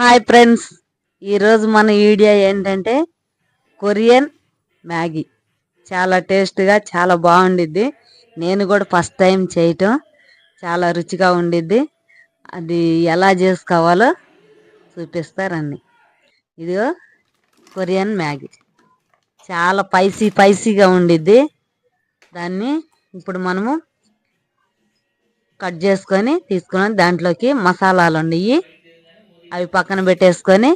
Hi friends ఈరోజు మన video ఏంటంటే కొరియన్ మ్యాగీ. చాలా టేస్ట్గా చాలా బాగుండిద్ది. నేను కూడా ఫస్ట్ టైం చేయటం. చాలా రుచిగా ఉండిద్ది. అది ఎలా చేసుకోవాలో చూపిస్తారండి. ఇదిగో కొరియన్ మ్యాగీ. చాలా పైసీ పైసీగా ఉండిద్ది. దాన్ని ఇప్పుడు మనము కట్ చేసుకొని తీసుకుని దాంట్లోకి మసాలాలు ఉండయి. అవి పక్కన పెట్టేసుకొని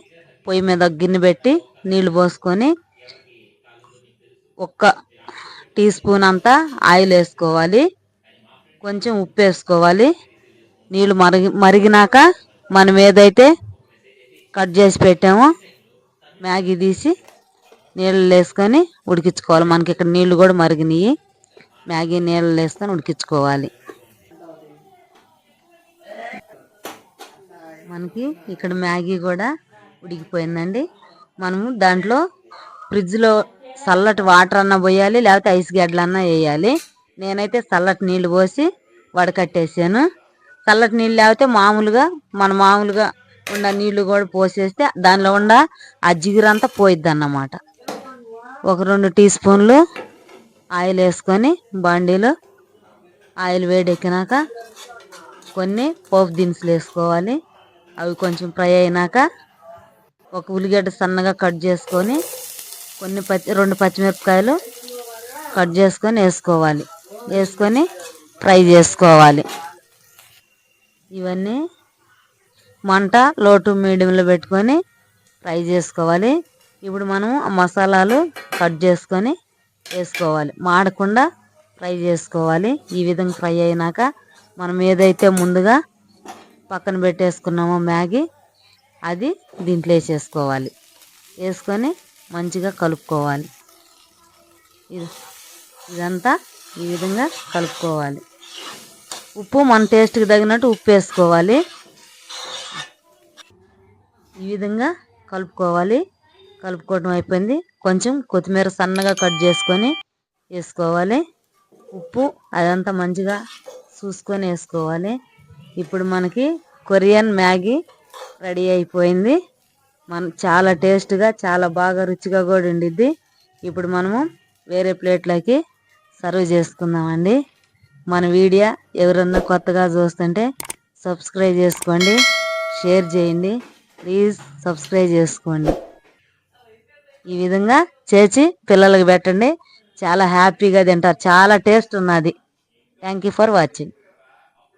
పొయ్యి మీద గిన్నె పెట్టి నీళ్ళు పోసుకొని ఒక్క టీ స్పూన్ అంతా ఆయిల్ వేసుకోవాలి. కొంచెం ఉప్పు వేసుకోవాలి. నీళ్ళు మరిగి మరిగినాక మనం ఏదైతే కట్ చేసి పెట్టామో మ్యాగీ తీసి నీళ్ళు వేసుకొని ఉడికించుకోవాలి. మనకి ఇక్కడ నీళ్ళు కూడా మరిగినాయి. మ్యాగీ నీళ్ళు వేసుకొని ఉడికించుకోవాలి. మనకి ఇక్కడ మ్యాగీ కూడా ఉడికిపోయిందండి. మనము దాంట్లో ఫ్రిడ్జ్లో చల్లటి వాటర్ అన్న పోయాలి లేకపోతే ఐస్ గడ్డలన్నా వేయాలి. నేనైతే చల్లటి నీళ్ళు పోసి వడకట్టేసాను. చల్లటి నీళ్ళు లేకపోతే మామూలుగా మన మామూలుగా ఉన్న నీళ్ళు కూడా పోసేస్తే దానిలో ఉన్న ఆ జిగురంతా పోయిద్ది అన్నమాట ఒక రెండు టీ స్పూన్లు ఆయిల్ వేసుకొని బండిలో ఆయిల్ వేడెక్కినాక కొన్ని పోపు దినుసులు వేసుకోవాలి. అవి కొంచెం ఫ్రై అయినాక ఒక ఉల్లిగడ్డ సన్నగా కట్ చేసుకొని కొన్ని పచ్చి రెండు పచ్చిమిరపకాయలు కట్ చేసుకొని వేసుకోవాలి. వేసుకొని ఫ్రై చేసుకోవాలి. ఇవన్నీ మంట లోటు మీడియంలో పెట్టుకొని ఫ్రై చేసుకోవాలి. ఇప్పుడు మనం మసాలాలు కట్ చేసుకొని వేసుకోవాలి. మాడకుండా ఫ్రై చేసుకోవాలి. ఈ విధంగా ఫ్రై అయినాక మనం ఏదైతే ముందుగా పక్కన పెట్టేసుకున్నామో మ్యాగీ అది దీంట్లో వేసేసుకోవాలి. వేసుకొని మంచిగా కలుపుకోవాలి. ఇది ఇదంతా ఈ విధంగా కలుపుకోవాలి. ఉప్పు మన టేస్ట్కి తగినట్టు ఉప్పు వేసుకోవాలి. ఈ విధంగా కలుపుకోవాలి. కలుపుకోవడం అయిపోయింది. కొంచెం కొత్తిమీర సన్నగా కట్ చేసుకొని వేసుకోవాలి. ఉప్పు అదంతా మంచిగా చూసుకొని వేసుకోవాలి. ఇప్పుడు మనకి కొరియన్ మ్యాగీ రెడీ అయిపోయింది. మన చాలా టేస్ట్గా చాలా బాగా రుచిగా కూడా ఉండిద్ది. ఇప్పుడు మనము వేరే ప్లేట్లోకి సర్వ్ చేసుకుందామండి. మన వీడియో ఎవరన్నా కొత్తగా చూస్తుంటే సబ్స్క్రైబ్ చేసుకోండి షేర్ చేయండి. ప్లీజ్ సబ్స్క్రైబ్ చేసుకోండి. ఈ విధంగా చేసి పిల్లలకు పెట్టండి. చాలా హ్యాపీగా తింటారు. చాలా టేస్ట్ ఉన్నది. Thank you for watching.